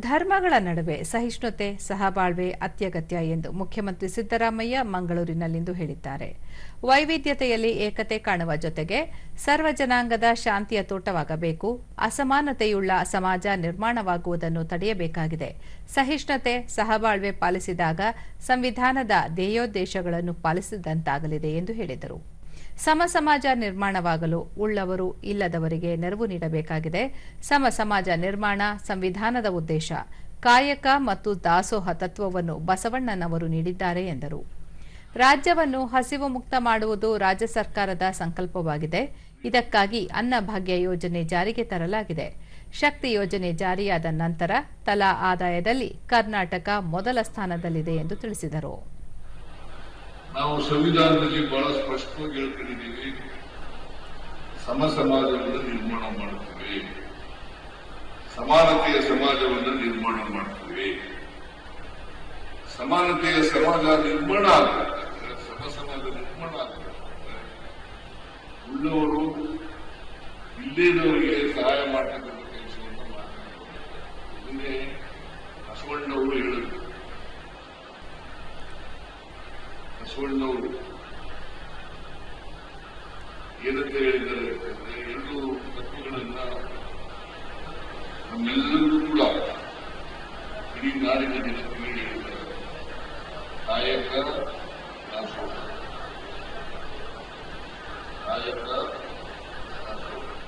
ಧರ್ಮಗಳ ನಡುವೆ ಸಹಿಷ್ಣುತೆ, ಸಹಬಾಳ್ವೆ ಅತ್ಯಗತ್ಯ ಎಂದು ಮುಖ್ಯಮಂತ್ರಿ ಸಿದ್ದರಾಮಯ್ಯ ಮಂಗಳೂರಿನಲ್ಲಿಂದು ಹೇಳಿದ್ದಾರೆ. ವೈವಿಧ್ಯತೆಯಲ್ಲಿ ಏಕತೆ ಕಾಣುವ ಜೊತೆಗೆ ಸರ್ವ ಜನಾಂಗದ ಶಾಂತಿಯ ತೋಟವಾಗಬೇಕು, ಅಸಮಾನತೆಯುಳ್ಳ ಸಮಾಜ ನಿರ್ಮಾಣವಾಗುವುದನ್ನು ತಡೆಯಬೇಕಾಗಿದೆ. ಸಹಿಷ್ಣುತೆ, ಸಹಬಾಳ್ವೆ ಪಾಲಿಸಿದಾಗ ಸಂವಿಧಾನದ ಧ್ಯೇಯೋದ್ದೇಶಗಳನ್ನು ಪಾಲಿಸಿದಂತಾಗಲಿದೆ ಎಂದು ಹೇಳಿದರು. ಸಮ ಸಮಾಜ ನಿರ್ಮಾಣವಾಗಲು ಉಳ್ಳವರು ಇಲ್ಲದವರಿಗೆ ನೆರವು ನೀಡಬೇಕಾಗಿದೆ. ಸಮ ಸಮಾಜ ನಿರ್ಮಾಣ ಸಂವಿಧಾನದ ಉದ್ದೇಶ. ಕಾಯಕ ಮತ್ತು ದಾಸೋಹ ತತ್ವವನ್ನು ಬಸವಣ್ಣನವರು ನೀಡಿದ್ದಾರೆ ಎಂದರು. ರಾಜ್ಯವನ್ನು ಹಸಿವು ಮುಕ್ತ ಮಾಡುವುದು ರಾಜ್ಯ ಸರ್ಕಾರದ ಸಂಕಲ್ಪವಾಗಿದೆ. ಇದಕ್ಕಾಗಿ ಅನ್ನಭಾಗ್ಯ ಯೋಜನೆ ಜಾರಿಗೆ ತರಲಾಗಿದೆ. ಶಕ್ತಿ ಯೋಜನೆ ಜಾರಿಯಾದ ನಂತರ ತಲಾ ಆದಾಯದಲ್ಲಿ ಕರ್ನಾಟಕ ಮೊದಲ ಸ್ಥಾನದಲ್ಲಿದೆ ಎಂದು ತಿಳಿಸಿದರು. ನಾವು ಸಂವಿಧಾನದಲ್ಲಿ ಬಹಳ ಸ್ಪಷ್ಟವಾಗಿ ಹೇಳ್ಕೊಂಡಿದ್ದೀವಿ. ಸಮ ಸಮಾಜವನ್ನು ನಿರ್ಮಾಣ ಮಾಡುತ್ತೇವೆ ಸಮಾನತೆಯ ಸಮಾಜವನ್ನು ನಿರ್ಮಾಣ ಮಾಡುತ್ತೇವೆ ಸಮಾನತೆಯ ಸಮಾಜ ನಿರ್ಮಾಣ ಆಗಬೇಕಾದ್ರೆ, ಸಮ ಸಮಾಜ ನಿರ್ಮಾಣ ಆಗಬೇಕಾದ್ರೆ, ಉಳ್ಳವರು ಇಲ್ಲೇನವರಿಗೆ ಸಹಾಯ ಮಾಡ್ತಕ್ಕಂಥ ಸುಳ್ಳವರು ಏನಂತ ಹೇಳಿದ್ದಾರೆ? ಅಂತಂದ್ರೆ ಎರಡು ತತ್ವಗಳನ್ನ ನಮ್ಮೆಲ್ಲರೂ ಕೂಡ ಇಡೀ ನಾಡಿನ ಜನತೆಗೆ ಹೇಳಿದ್ದಾರೆ ನಾಯಕ